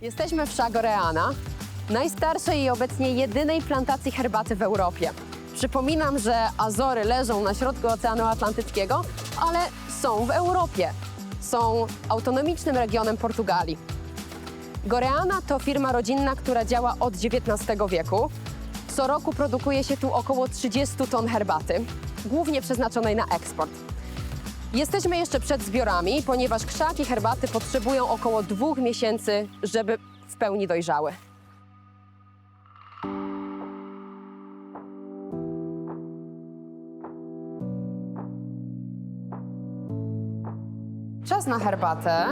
Jesteśmy w Chagoreana, najstarszej i obecnie jedynej plantacji herbaty w Europie. Przypominam, że Azory leżą na środku Oceanu Atlantyckiego, ale są w Europie. Są autonomicznym regionem Portugalii. Goreana to firma rodzinna, która działa od XIX wieku. Co roku produkuje się tu około 30 ton herbaty, głównie przeznaczonej na eksport. Jesteśmy jeszcze przed zbiorami, ponieważ krzaki herbaty potrzebują około dwóch miesięcy, żeby w pełni dojrzały. Czas na herbatę.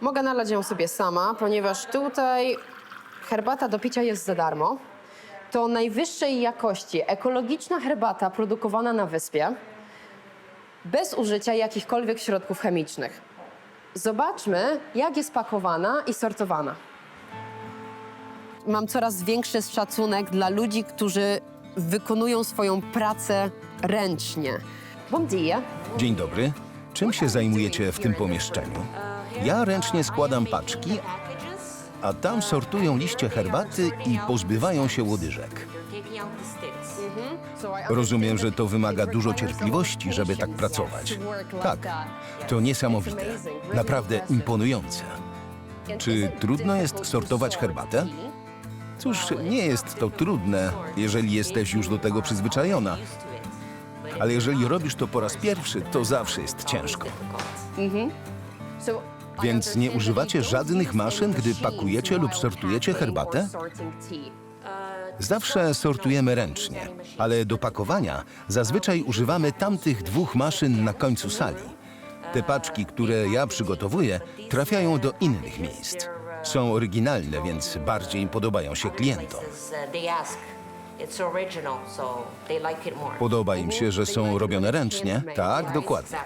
Mogę nalać ją sobie sama, ponieważ tutaj herbata do picia jest za darmo. To najwyższej jakości ekologiczna herbata produkowana na wyspie bez użycia jakichkolwiek środków chemicznych. Zobaczmy, jak jest pakowana i sortowana. Mam coraz większy szacunek dla ludzi, którzy wykonują swoją pracę ręcznie. Bom dia. Dzień dobry. Czym się zajmujecie w tym pomieszczeniu? Ja ręcznie składam paczki, a tam sortują liście herbaty i pozbywają się łodyżek. Rozumiem, że to wymaga dużo cierpliwości, żeby tak pracować. Tak, to niesamowite. Naprawdę imponujące. Czy trudno jest sortować herbatę? Cóż, nie jest to trudne, jeżeli jesteś już do tego przyzwyczajona. Ale jeżeli robisz to po raz pierwszy, to zawsze jest ciężko. Więc nie używacie żadnych maszyn, gdy pakujecie lub sortujecie herbatę? Zawsze sortujemy ręcznie, ale do pakowania zazwyczaj używamy tamtych dwóch maszyn na końcu sali. Te paczki, które ja przygotowuję, trafiają do innych miejsc. Są oryginalne, więc bardziej podobają się klientom. Podoba im się, że są robione ręcznie? Tak, dokładnie.